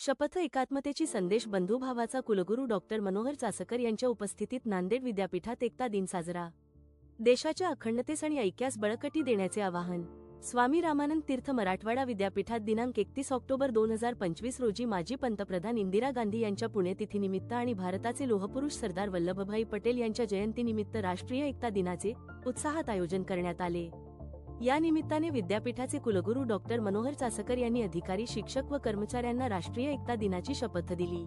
शपथ एकात्मतेची संदेश बंधुभावाचा कुलगुरू डॉक्टर मनोहर चासकर यांच्या उपस्थितीत नांदेड विद्यापीठात एकता दिन साजरा. देशाच्या अखंडतेस आणि ऐक्यास बळकटी देण्याचे आवाहन. स्वामी रामानंद तीर्थ मराठवाडा विद्यापीठात दिनांक एकतीस ऑक्टोबर दोन हजार पंचवीस रोजी माजी पंतप्रधान इंदिरा गांधी यांच्या पुण्यतिथीनिमित्त आणि भारताचे लोहपुरुष सरदार वल्लभभाई पटेल यांच्या जयंतीनिमित्त राष्ट्रीय एकता दिनाचे उत्साहात आयोजन करण्यात आले. या निमित्ताने विद्यापीठाचे कुलगुरू डॉक्टर मनोहर चासकर यांनी अधिकारी शिक्षक व कर्मचाऱ्यांना राष्ट्रीय एकता दिनाची शपथ दिली.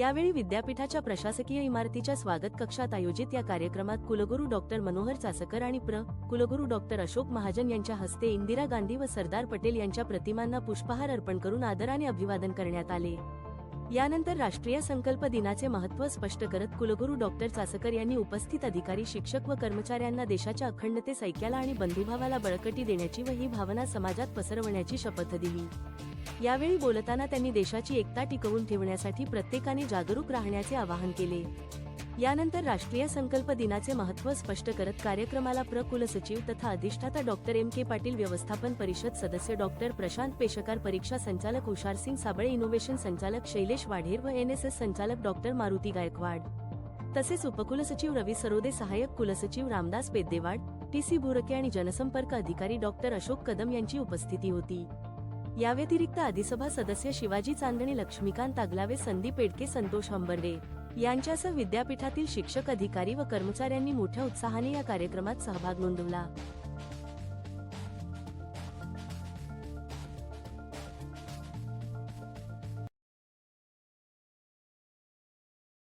यावेळी विद्यापीठाच्या प्रशासकीय इमारतीच्या स्वागत कक्षात आयोजित या कार्यक्रमात कुलगुरू डॉक्टर मनोहर चासकर आणि प्र. कुलगुरू डॉक्टर अशोक महाजन यांच्या हस्ते इंदिरा गांधी व सरदार पटेल यांच्या प्रतिमांना पुष्पहार अर्पण करून आदराने अभिवादन करण्यात आले. यानंतर राष्ट्रीय संकल्प दिनाचे महत्त्व स्पष्ट करत कुलगुरू डॉक्टर चासकर यांनी उपस्थित अधिकारी शिक्षक व कर्मचाऱ्यांना देशाच्या अखंडतेस ऐक्याला आणि बंधुभावाला बळकटी देण्याची व ही भावना समाजात पसरवण्याची शपथ दिली. यावेळी बोलताना त्यांनी देशाची एकता टिकवून ठेवण्यासाठी प्रत्येकाने जागरूक राहण्याचे आवाहन केले. यानंतर राष्ट्रीय संकल्प दिनाचे महत्त्व स्पष्ट करत कार्यक्रमाला प्र कुलसचिव तथा अधिष्ठाता डॉक्टर एम. के. पाटील व्यवस्थापन परिषद सदस्य डॉक्टर प्रशांत पेशकार परीक्षा संचालक हुशारसिंग साबळे इनोव्हेशन संचालक शैलेश वाढेर व एन एस एस संचालक डॉक्टर मारुती गायकवाड. तसेच उपकुलसचिव रवी सरोदे सहाय्यक कुलसचिव रामदास पेद्देवाड टीसी भोरके आणि जनसंपर्क अधिकारी डॉक्टर अशोक कदम यांची उपस्थिती होती. याव्यतिरिक्त अधिसभा सदस्य शिवाजी चांदणे लक्ष्मीकांत आगलावे संदीप पेडके संतोष हंबर्डे. यांच्यासह विद्यापीठातील शिक्षक अधिकारी व कर्मचाऱ्यांनी मोठ्या उत्साहाने या कार्यक्रमात सहभाग नोंदवला.